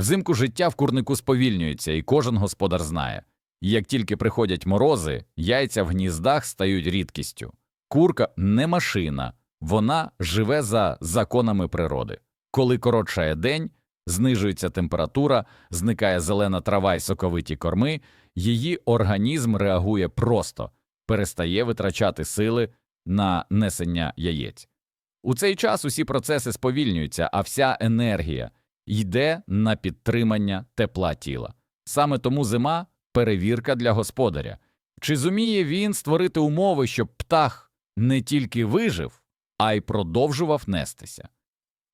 Взимку життя в курнику сповільнюється, і кожен господар знає. Як тільки приходять морози, яйця в гніздах стають рідкістю. Курка не машина, вона живе за законами природи. Коли коротшає день, знижується температура, зникає зелена трава й соковиті корми, її організм реагує просто, перестає витрачати сили на несення яєць. У цей час усі процеси сповільнюються, а вся енергія йде на підтримання тепла тіла. Саме тому зима перевірка для господаря. Чи зуміє він створити умови, щоб птах не тільки вижив, а й продовжував нестися?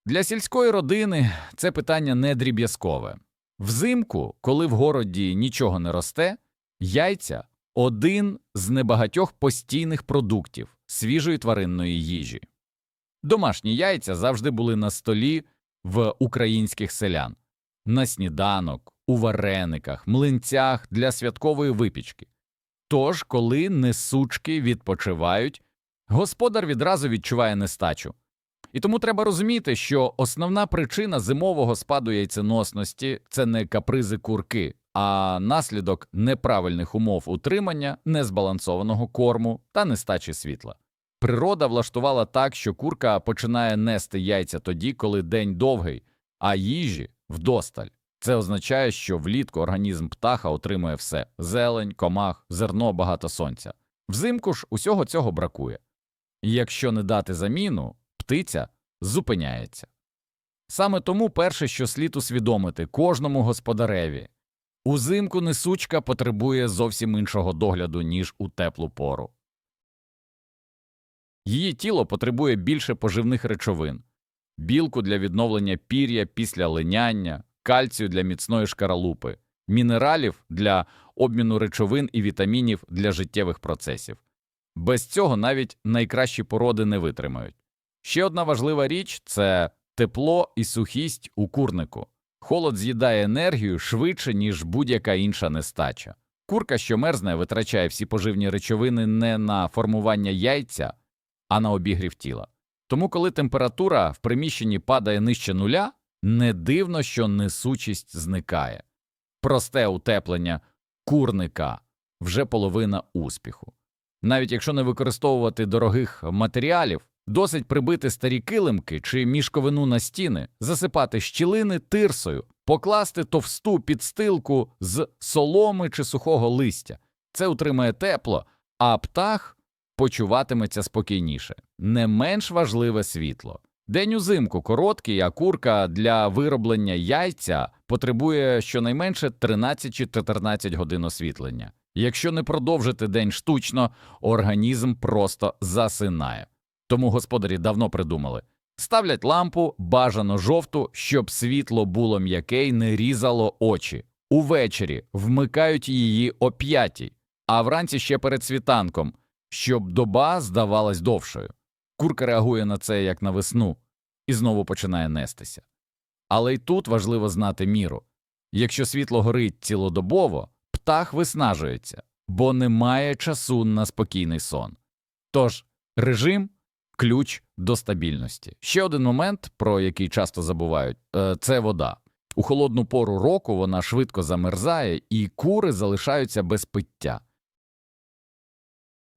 Для сільської родини це питання не дріб'язкове. Взимку, коли в городі нічого не росте, яйця один з небагатьох постійних продуктів свіжої тваринної їжі. Домашні яйця завжди були на столі в українських селян на сніданок, у варениках, млинцях для святкової випічки. Тож, коли несучки відпочивають, господар відразу відчуває нестачу. І тому треба розуміти, що основна причина зимового спаду яйценосності це не капризи курки, а наслідок неправильних умов утримання, незбалансованого корму та нестачі світла. Природа влаштувала так, що курка починає нести яйця тоді, коли день довгий, а їжі вдосталь. Це означає, що влітку організм птаха отримує все зелень, комах, зерно, багато сонця. Взимку ж усього цього бракує. І якщо не дати заміну, птиця зупиняється. Саме тому перше, що слід усвідомити кожному господареві узимку несучка потребує зовсім іншого догляду, ніж у теплу пору. Її тіло потребує більше поживних речовин, білку для відновлення пір'я після линяння, кальцію для міцної шкаралупи, мінералів для обміну речовин і вітамінів для життєвих процесів. Без цього навіть найкращі породи не витримають. Ще одна важлива річ це тепло і сухість у курнику. Холод з'їдає енергію швидше, ніж будь-яка інша нестача. Курка, що мерзне, витрачає всі поживні речовини не на формування яйця, а на обігрів тіла. Тому, коли температура в приміщенні падає нижче нуля, не дивно, що несучість зникає. Просте утеплення курника вже половина успіху. Навіть якщо не використовувати дорогих матеріалів, досить прибити старі килимки чи мішковину на стіни, засипати щілини тирсою, покласти товсту підстилку з соломи чи сухого листя. Це утримає тепло, а птах почуватиметься спокійніше. Не менш важливе світло. День узимку короткий, а курка для вироблення яйця потребує щонайменше 13 чи 14 годин освітлення. Якщо не продовжити день штучно, організм просто засинає. Тому господарі давно придумали ставлять лампу бажано жовту, щоб світло було м'яке й не різало очі. Увечері вмикають її о п'ятій, а вранці ще перед світанком, щоб доба здавалась довшою. Курка реагує на це як на весну і знову починає нестися. Але й тут важливо знати міру. Якщо світло горить цілодобово, птах виснажується, бо немає часу на спокійний сон. Тож режим ключ до стабільності. Ще один момент, про який часто забувають, е, це вода. У холодну пору року вона швидко замерзає, і кури залишаються без пиття.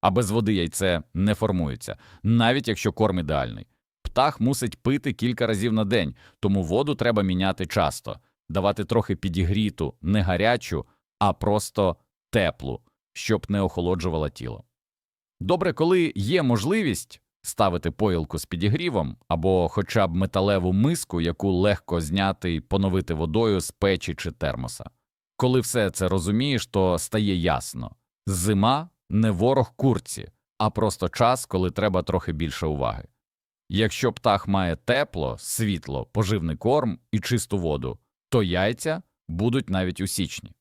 А без води яйце не формується, навіть якщо корм ідеальний. Птах мусить пити кілька разів на день, тому воду треба міняти часто, давати трохи підігріту, не гарячу, а просто теплу, щоб не охолоджувала тіло. Добре, коли є можливість ставити поїлку з підігрівом або хоча б металеву миску, яку легко зняти і поновити водою з печі чи термоса. Коли все це розумієш, то стає ясно зима не ворог курці, а просто час, коли треба трохи більше уваги. Якщо птах має тепло, світло, поживний корм і чисту воду, то яйця будуть навіть у січні.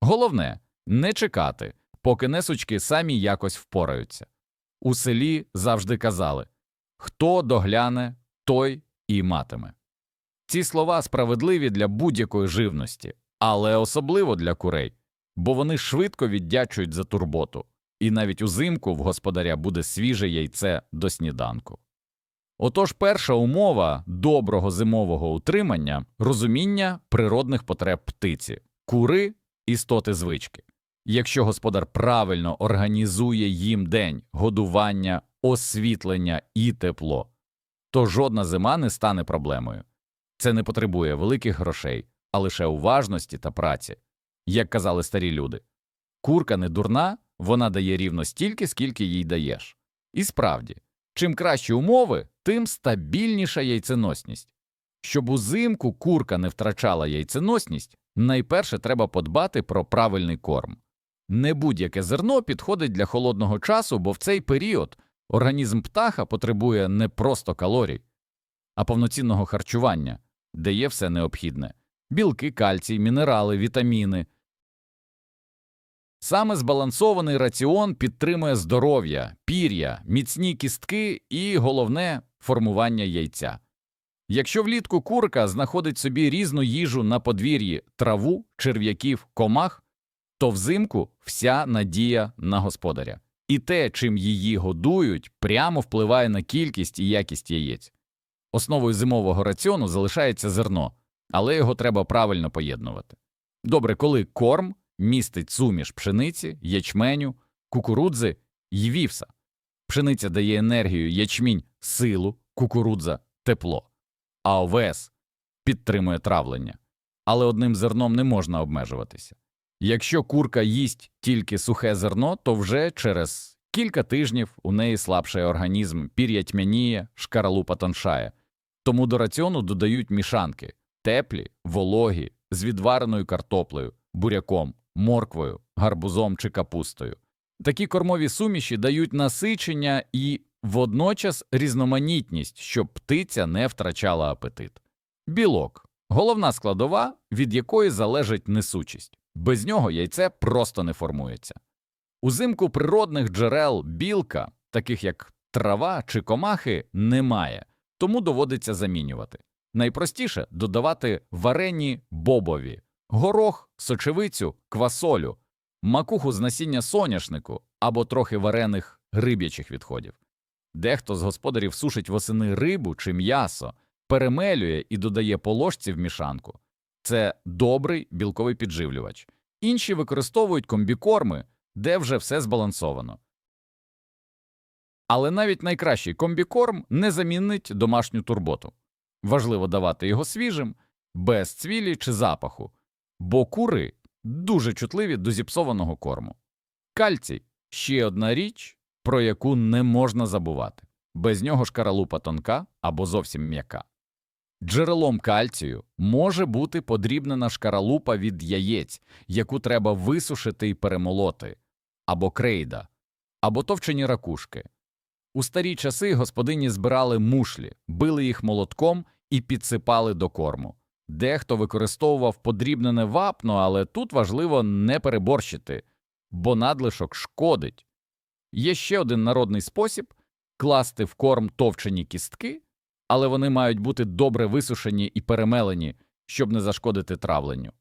Головне не чекати, поки несучки самі якось впораються. У селі завжди казали хто догляне, той і матиме. Ці слова справедливі для будь-якої живності, але особливо для курей, бо вони швидко віддячують за турботу, і навіть узимку в господаря буде свіже яйце до сніданку. Отож, перша умова доброго зимового утримання розуміння природних потреб птиці, кури істоти звички. Якщо господар правильно організує їм день, годування, освітлення і тепло, то жодна зима не стане проблемою. Це не потребує великих грошей, а лише уважності та праці. Як казали старі люди, курка не дурна, вона дає рівно стільки, скільки їй даєш. І справді, чим кращі умови, тим стабільніша яйценосність. Щоб узимку курка не втрачала яйценосність, найперше треба подбати про правильний корм. Не будь-яке зерно підходить для холодного часу, бо в цей період організм птаха потребує не просто калорій, а повноцінного харчування, де є все необхідне білки, кальцій, мінерали, вітаміни. Саме збалансований раціон підтримує здоров'я, пір'я, міцні кістки і, головне, формування яйця. Якщо влітку курка знаходить собі різну їжу на подвір'ї траву, черв'яків, комах, то взимку вся надія на господаря. І те, чим її годують, прямо впливає на кількість і якість яєць. Основою зимового раціону залишається зерно, але його треба правильно поєднувати. Добре, коли корм містить суміш пшениці, ячменю, кукурудзи й вівса. Пшениця дає енергію, ячмінь силу, кукурудза тепло, а овес підтримує травлення. Але одним зерном не можна обмежуватися. Якщо курка їсть тільки сухе зерно, то вже через кілька тижнів у неї слабшає організм, пір'я тьмяніє, шкаралупа тоншає. Тому до раціону додають мішанки теплі, вологі, з відвареною картоплею, буряком, морквою, гарбузом чи капустою. Такі кормові суміші дають насичення і водночас різноманітність, щоб птиця не втрачала апетит. Білок головна складова, від якої залежить несучість. Без нього яйце просто не формується. Узимку природних джерел білка, таких як трава чи комахи, немає, тому доводиться замінювати. Найпростіше додавати варені бобові, горох, сочевицю, квасолю, макуху з насіння соняшнику або трохи варених риб'ячих відходів. Дехто з господарів сушить восени рибу чи м'ясо, перемелює і додає по ложці в мішанку. Це добрий білковий підживлювач. Інші використовують комбікорми, де вже все збалансовано. Але навіть найкращий комбікорм не замінить домашню турботу. Важливо давати його свіжим, без цвілі чи запаху, бо кури дуже чутливі до зіпсованого корму. Кальцій ще одна річ, про яку не можна забувати. Без нього шкаралупа тонка або зовсім м'яка. Джерелом кальцію може бути подрібнена шкаралупа від яєць, яку треба висушити і перемолоти, або крейда, або товчені ракушки. У старі часи господині збирали мушлі, били їх молотком і підсипали до корму. Дехто використовував подрібнене вапно, але тут важливо не переборщити, бо надлишок шкодить. Є ще один народний спосіб класти в корм товчені кістки, але вони мають бути добре висушені і перемелені, щоб не зашкодити травленню.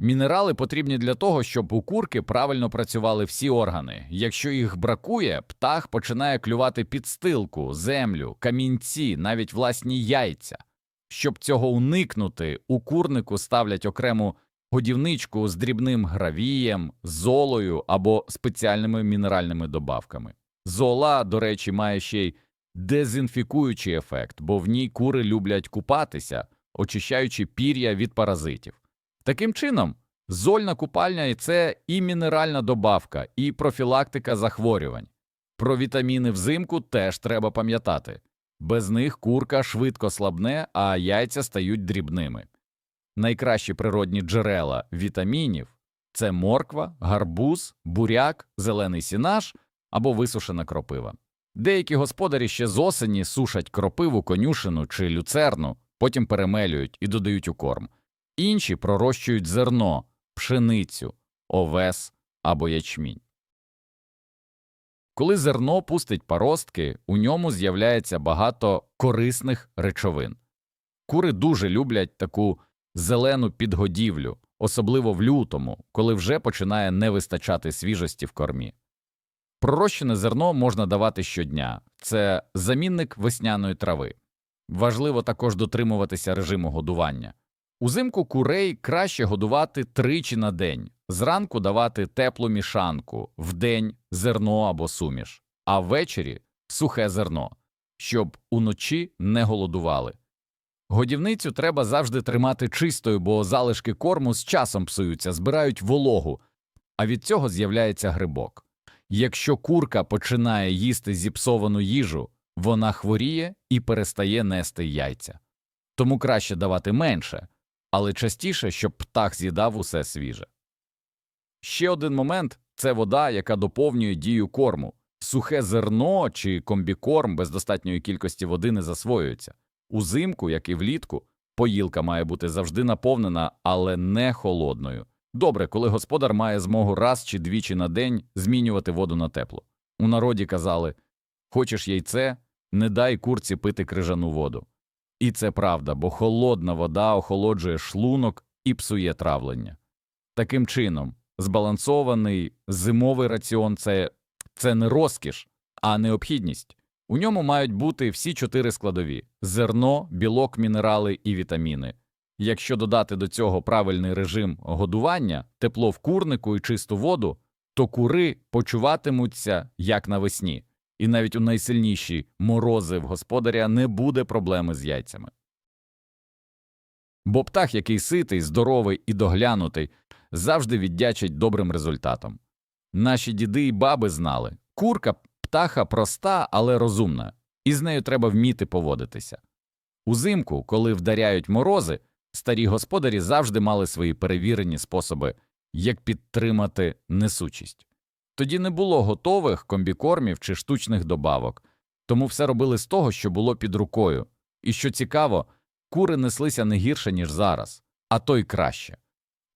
Мінерали потрібні для того, щоб у курки правильно працювали всі органи. Якщо їх бракує, птах починає клювати підстилку, землю, камінці, навіть власні яйця. Щоб цього уникнути, у курнику ставлять окрему годівничку з дрібним гравієм, золою або спеціальними мінеральними добавками. Зола, до речі, має ще й дезінфікуючий ефект, бо в ній кури люблять купатися, очищаючи пір'я від паразитів. Таким чином, зольна купальня це і мінеральна добавка, і профілактика захворювань. Про вітаміни взимку теж треба пам'ятати. Без них курка швидко слабне, а яйця стають дрібними. Найкращі природні джерела вітамінів це морква, гарбуз, буряк, зелений сінаж або висушена кропива. Деякі господарі ще з осені сушать кропиву, конюшину чи люцерну, потім перемелюють і додають у корм. Інші пророщують зерно, пшеницю, овес або ячмінь. Коли зерно пустить паростки, у ньому з'являється багато корисних речовин. Кури дуже люблять таку зелену підгодівлю, особливо в лютому, коли вже починає не вистачати свіжості в кормі. Пророщене зерно можна давати щодня. Це замінник весняної трави. Важливо також дотримуватися режиму годування. Узимку курей краще годувати тричі на день, зранку давати теплу мішанку, вдень зерно або суміш, а ввечері сухе зерно, щоб уночі не голодували. Годівницю треба завжди тримати чистою, бо залишки корму з часом псуються, збирають вологу, а від цього з'являється грибок. Якщо курка починає їсти зіпсовану їжу, вона хворіє і перестає нести яйця. Тому краще давати менше, але частіше, щоб птах з'їдав усе свіже. Ще один момент це вода, яка доповнює дію корму. Сухе зерно чи комбікорм без достатньої кількості води не засвоюється. Узимку, як і влітку, поїлка має бути завжди наповнена, але не холодною. Добре, коли господар має змогу раз чи двічі на день змінювати воду на тепло. У народі казали хочеш яйце, не дай курці пити крижану воду. І це правда, бо холодна вода охолоджує шлунок і псує травлення. Таким чином, збалансований зимовий раціон це, це не розкіш, а необхідність. У ньому мають бути всі чотири складові зерно, білок, мінерали і вітаміни. Якщо додати до цього правильний режим годування, тепло в курнику і чисту воду, то кури почуватимуться як навесні, і навіть у найсильніші морози в господаря не буде проблеми з яйцями. Бо птах, який ситий, здоровий і доглянутий, завжди віддячить добрим результатом. Наші діди і баби знали курка птаха проста, але розумна, і з нею треба вміти поводитися. Узимку, коли вдаряють морози, старі господарі завжди мали свої перевірені способи, як підтримати несучість. Тоді не було готових комбікормів чи штучних добавок, тому все робили з того, що було під рукою. І що цікаво, кури неслися не гірше, ніж зараз, а то й краще.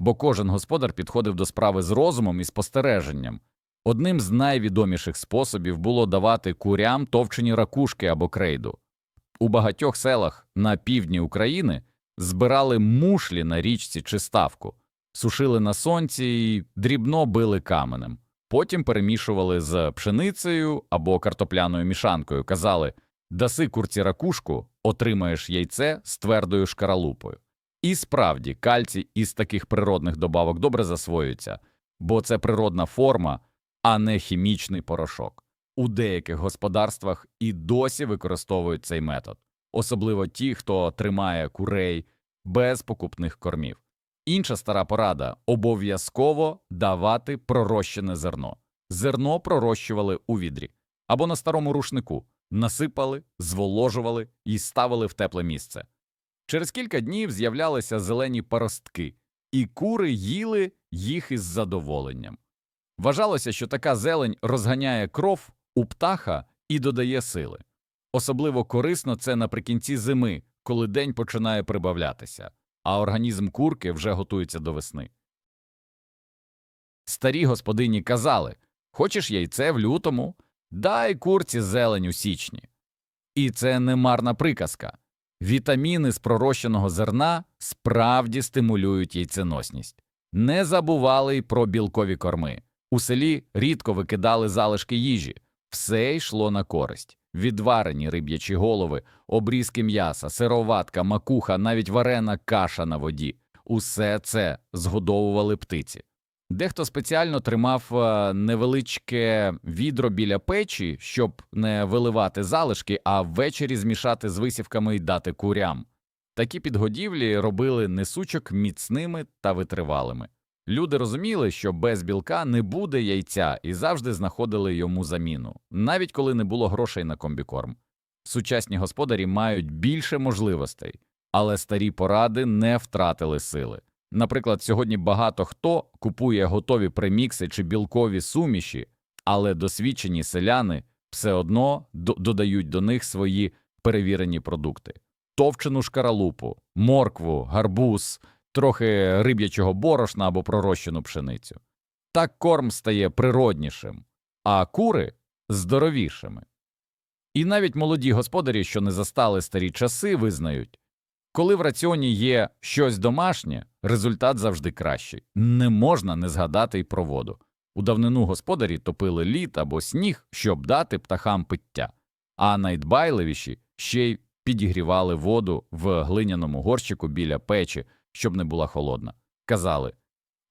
Бо кожен господар підходив до справи з розумом і спостереженням. Одним з найвідоміших способів було давати курям товчені ракушки або крейду. У багатьох селах на півдні України збирали мушлі на річці чи ставку, сушили на сонці і дрібно били каменем. Потім перемішували з пшеницею або картопляною мішанкою, казали даси курці ракушку, отримаєш яйце з твердою шкаралупою. І справді кальцій із таких природних добавок добре засвоюється, бо це природна форма, а не хімічний порошок. У деяких господарствах і досі використовують цей метод, особливо ті, хто тримає курей без покупних кормів. Інша стара порада обов'язково давати пророщене зерно. Зерно пророщували у відрі або на старому рушнику, насипали, зволожували і ставили в тепле місце. Через кілька днів з'являлися зелені паростки, і кури їли їх із задоволенням. Вважалося, що така зелень розганяє кров у птаха і додає сили. Особливо корисно це наприкінці зими, коли день починає прибавлятися, а організм курки вже готується до весни. Старі господині казали Хочеш яйце в лютому? Дай курці зелень у січні. І це не марна приказка. Вітаміни з пророщеного зерна справді стимулюють яйценосність. Не забували й про білкові корми. У селі рідко викидали залишки їжі, все йшло на користь. Відварені риб'ячі голови, обрізки м'яса, сироватка, макуха, навіть варена каша на воді усе це згодовували птиці. Дехто спеціально тримав е, невеличке відро біля печі, щоб не виливати залишки, а ввечері змішати з висівками і дати курям. Такі підгодівлі робили несучок міцними та витривалими. Люди розуміли, що без білка не буде яйця і завжди знаходили йому заміну, навіть коли не було грошей на комбікорм. Сучасні господарі мають більше можливостей, але старі поради не втратили сили. Наприклад, сьогодні багато хто купує готові премікси чи білкові суміші, але досвідчені селяни все одно додають до них свої перевірені продукти: товчену шкаралупу, моркву, гарбуз, трохи риб'ячого борошна або пророщену пшеницю. Так корм стає природнішим, а кури здоровішими. І навіть молоді господарі, що не застали старі часи, визнають коли в раціоні є щось домашнє, результат завжди кращий. Не можна не згадати й про воду. У давнину господарі топили лід або сніг, щоб дати птахам пиття. а найдбайливіші ще й підігрівали воду в глиняному горщику біля печі, щоб не була холодна. Казали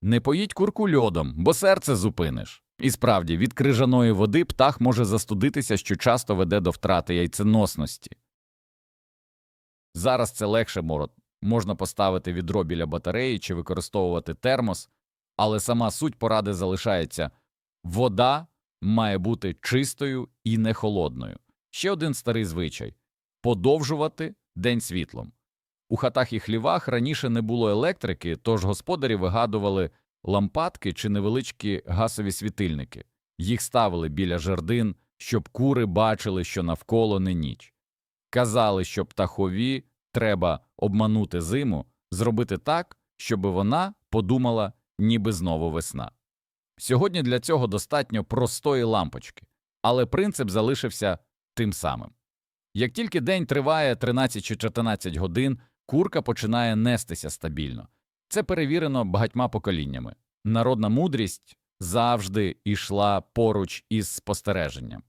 не поїдь курку льодом, бо серце зупиниш. І справді, від крижаної води птах може застудитися, що часто веде до втрати яйценосності. Зараз це легше. Можна поставити відро біля батареї чи використовувати термос, але сама суть поради залишається вода має бути чистою і не холодною. Ще один старий звичай подовжувати день світлом. У хатах і хлівах раніше не було електрики, тож господарі вигадували лампадки чи невеличкі гасові світильники. Їх ставили біля жердин, щоб кури бачили, що навколо не ніч. Казали, що птахові треба обманути зиму, зробити так, щоб вона подумала, ніби знову весна. Сьогодні для цього достатньо простої лампочки, але принцип залишився тим самим. Як тільки день триває 13 чи 14 годин, курка починає нестися стабільно. Це перевірено багатьма поколіннями. Народна мудрість завжди йшла поруч із спостереженням.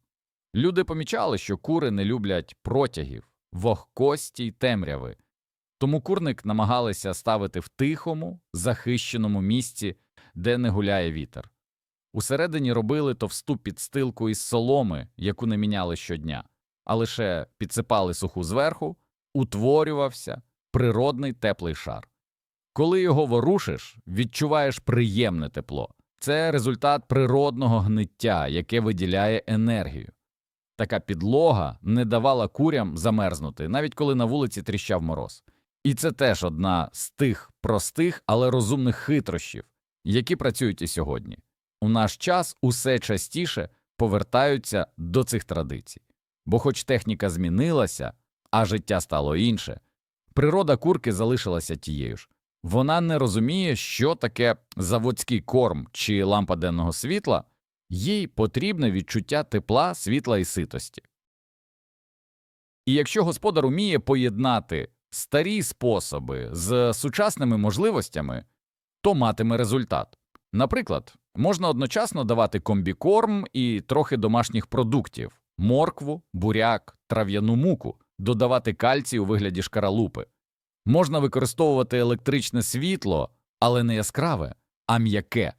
Люди помічали, що кури не люблять протягів, вогкості й темряви, тому курник намагалися ставити в тихому, захищеному місці, де не гуляє вітер. Усередині робили товсту підстилку із соломи, яку не міняли щодня, а лише підсипали суху зверху, утворювався природний теплий шар. Коли його ворушиш, відчуваєш приємне тепло. Це результат природного гниття, яке виділяє енергію. Така підлога не давала курям замерзнути, навіть коли на вулиці тріщав мороз. І це теж одна з тих простих, але розумних хитрощів, які працюють і сьогодні. У наш час усе частіше повертаються до цих традицій. Бо, хоч техніка змінилася, а життя стало інше, природа курки залишилася тією ж. Вона не розуміє, що таке заводський корм чи лампа денного світла, їй потрібне відчуття тепла, світла і ситості. І якщо господар уміє поєднати старі способи з сучасними можливостями, то матиме результат. Наприклад, можна одночасно давати комбікорм і трохи домашніх продуктів моркву, буряк, трав'яну муку, додавати кальцій у вигляді шкаралупи. Можна використовувати електричне світло, але не яскраве, а м'яке,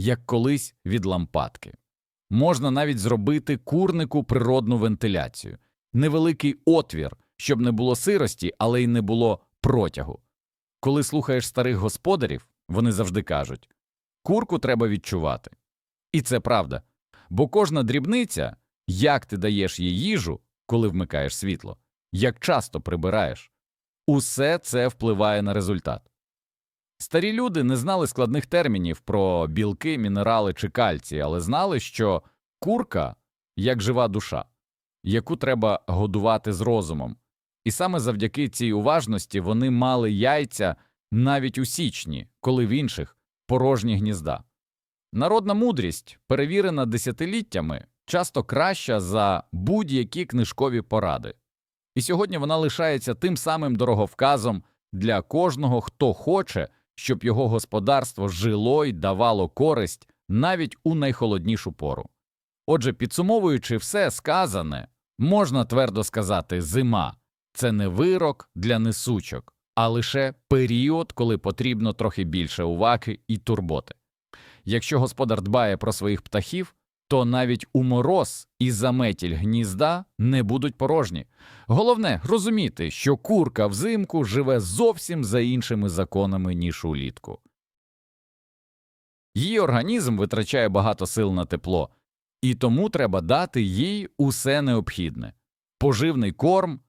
як колись від лампадки. Можна навіть зробити курнику природну вентиляцію, невеликий отвір, щоб не було сирості, але й не було протягу. Коли слухаєш старих господарів, вони завжди кажуть курку треба відчувати. І це правда, бо кожна дрібниця, як ти даєш їй їжу, коли вмикаєш світло, як часто прибираєш, усе це впливає на результат. Старі люди не знали складних термінів про білки, мінерали чи кальцій, але знали, що курка як жива душа, яку треба годувати з розумом. І саме завдяки цій уважності вони мали яйця навіть у січні, коли в інших порожні гнізда. Народна мудрість, перевірена десятиліттями, часто краща за будь-які книжкові поради. І сьогодні вона лишається тим самим дороговказом для кожного, хто хоче, щоб його господарство жило й давало користь навіть у найхолоднішу пору. Отже, підсумовуючи все сказане, можна твердо сказати, зима це не вирок для несучок, а лише період, коли потрібно трохи більше уваги і турботи. Якщо господар дбає про своїх птахів, то навіть у мороз і заметіль гнізда не будуть порожні. Головне розуміти, що курка взимку живе зовсім за іншими законами, ніж улітку. Її організм витрачає багато сил на тепло, і тому треба дати їй усе необхідне поживний корм,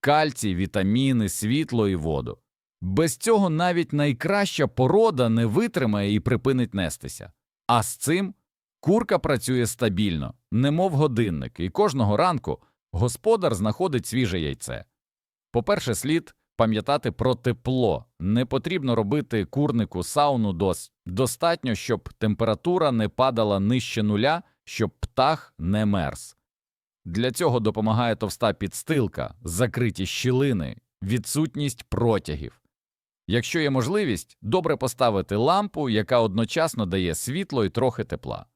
кальцій, вітаміни, світло і воду. Без цього навіть найкраща порода не витримає і припинить нестися. А з цим курка працює стабільно, немов годинник, і кожного ранку господар знаходить свіже яйце. По-перше, слід пам'ятати про тепло. Не потрібно робити курнику сауну дос. Достатньо, щоб температура не падала нижче нуля, щоб птах не мерз. Для цього допомагає товста підстилка, закриті щілини, відсутність протягів. Якщо є можливість, добре поставити лампу, яка одночасно дає світло і трохи тепла.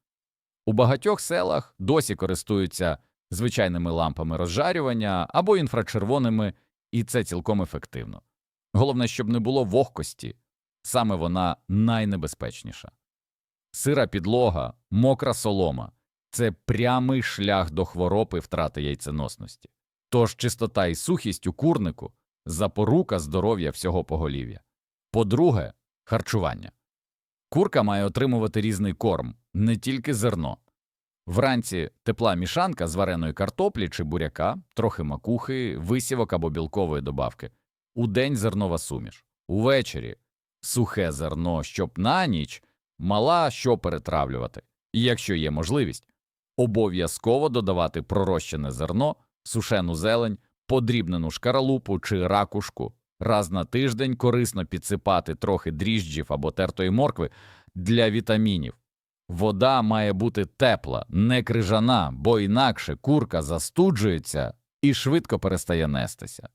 У багатьох селах досі користуються звичайними лампами розжарювання або інфрачервоними, і це цілком ефективно. Головне, щоб не було вогкості, саме вона найнебезпечніша. Сира підлога, мокра солома це прямий шлях до хвороб і втрати яйценосності. Тож чистота і сухість у курнику запорука здоров'я всього поголів'я. По-друге, харчування. Курка має отримувати різний корм, не тільки зерно. Вранці тепла мішанка з вареної картоплі чи буряка, трохи макухи, висівок або білкової добавки. Удень зернова суміш. Увечері сухе зерно, щоб на ніч мала що перетравлювати. І якщо є можливість, обов'язково додавати пророщене зерно, сушену зелень, подрібнену шкаралупу чи ракушку. Раз на тиждень корисно підсипати трохи дріжджів або тертої моркви для вітамінів. Вода має бути тепла, не крижана, бо інакше курка застуджується і швидко перестає нестися.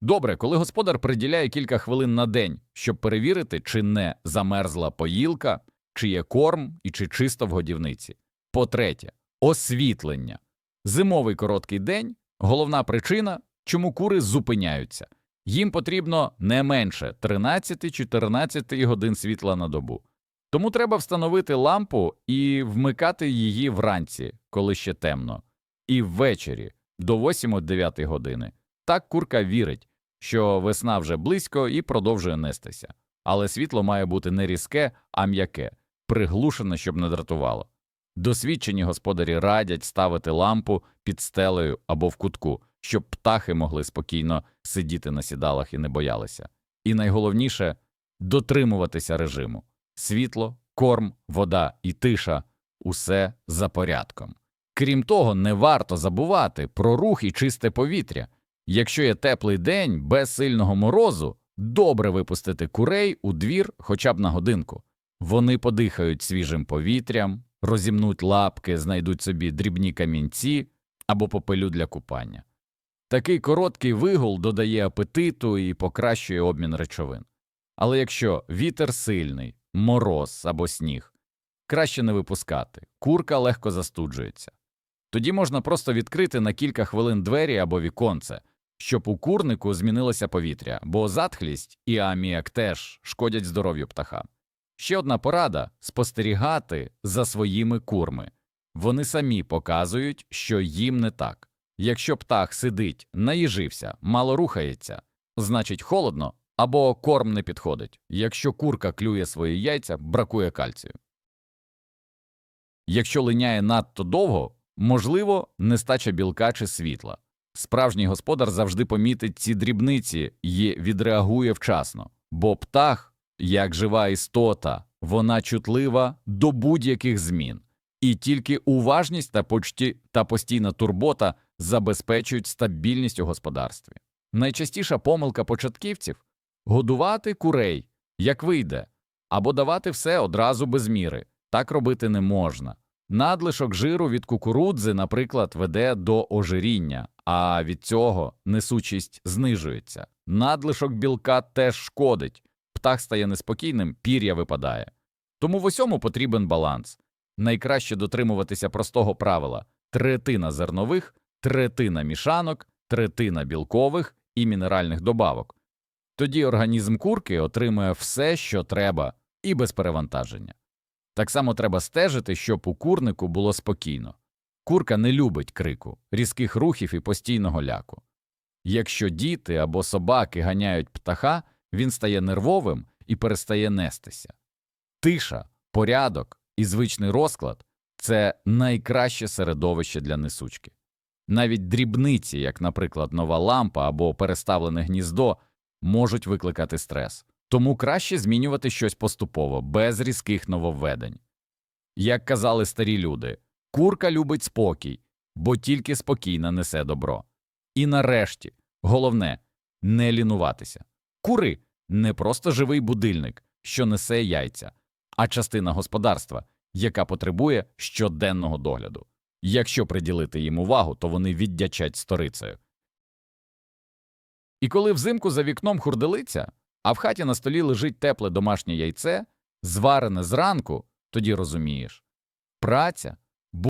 Добре, коли господар приділяє кілька хвилин на день, щоб перевірити, чи не замерзла поїлка, чи є корм і чи чисто в годівниці. По-третє, освітлення. Зимовий короткий день головна причина, чому кури зупиняються. Їм потрібно не менше 13-14 годин світла на добу. Тому треба встановити лампу і вмикати її вранці, коли ще темно, і ввечері до 8-9 години. Так курка вірить, що весна вже близько і продовжує нестися. Але світло має бути не різке, а м'яке, приглушене, щоб не дратувало. Досвідчені господарі радять ставити лампу під стелею або в кутку, щоб птахи могли спокійно сидіти на сідалах і не боялися. І найголовніше дотримуватися режиму світло, корм, вода і тиша усе за порядком. Крім того, не варто забувати про рух і чисте повітря. Якщо є теплий день без сильного морозу, добре випустити курей у двір хоча б на годинку. Вони подихають свіжим повітрям, розімнуть лапки, знайдуть собі дрібні камінці або попелю для купання. Такий короткий вигул додає апетиту і покращує обмін речовин. Але якщо вітер сильний, мороз або сніг, краще не випускати, курка легко застуджується. Тоді можна просто відкрити на кілька хвилин двері або віконце, щоб у курнику змінилося повітря, бо затхлість і аміак теж шкодять здоров'ю птаха. Ще одна порада спостерігати за своїми курми. Вони самі показують, що їм не так. Якщо птах сидить, наїжився, мало рухається, значить холодно або корм не підходить. Якщо курка клює свої яйця, бракує кальцію. Якщо линяє надто довго, можливо, нестача білка чи світла. Справжній господар завжди помітить ці дрібниці і відреагує вчасно, бо птах, як жива істота, вона чутлива до будь-яких змін, і тільки уважність та почті та постійна турбота забезпечують стабільність у господарстві. Найчастіша помилка початківців годувати курей, як вийде, або давати все одразу без міри. Так робити не можна. Надлишок жиру від кукурудзи, наприклад, веде до ожиріння, а від цього несучість знижується. Надлишок білка теж шкодить, птах стає неспокійним, пір'я випадає. Тому в усьому потрібен баланс. Найкраще дотримуватися простого правила третина зернових, третина мішанок, третина білкових і мінеральних добавок. Тоді організм курки отримує все, що треба, і без перевантаження. Так само треба стежити, щоб у курнику було спокійно. Курка не любить крику, різких рухів і постійного ляку. Якщо діти або собаки ганяють птаха, він стає нервовим і перестає нестися. Тиша, порядок і звичний розклад це найкраще середовище для несучки. Навіть дрібниці, як, наприклад, нова лампа або переставлене гніздо, можуть викликати стрес. Тому краще змінювати щось поступово, без різких нововведень. Як казали старі люди, курка любить спокій, бо тільки спокійна несе добро. І нарешті, головне не лінуватися. Кури не просто живий будильник, що несе яйця, а частина господарства, яка потребує щоденного догляду. Якщо приділити їм увагу, то вони віддячать сторицею. І коли взимку за вікном хурделиця, а в хаті на столі лежить тепле домашнє яйце, зварене зранку, тоді розумієш. Праця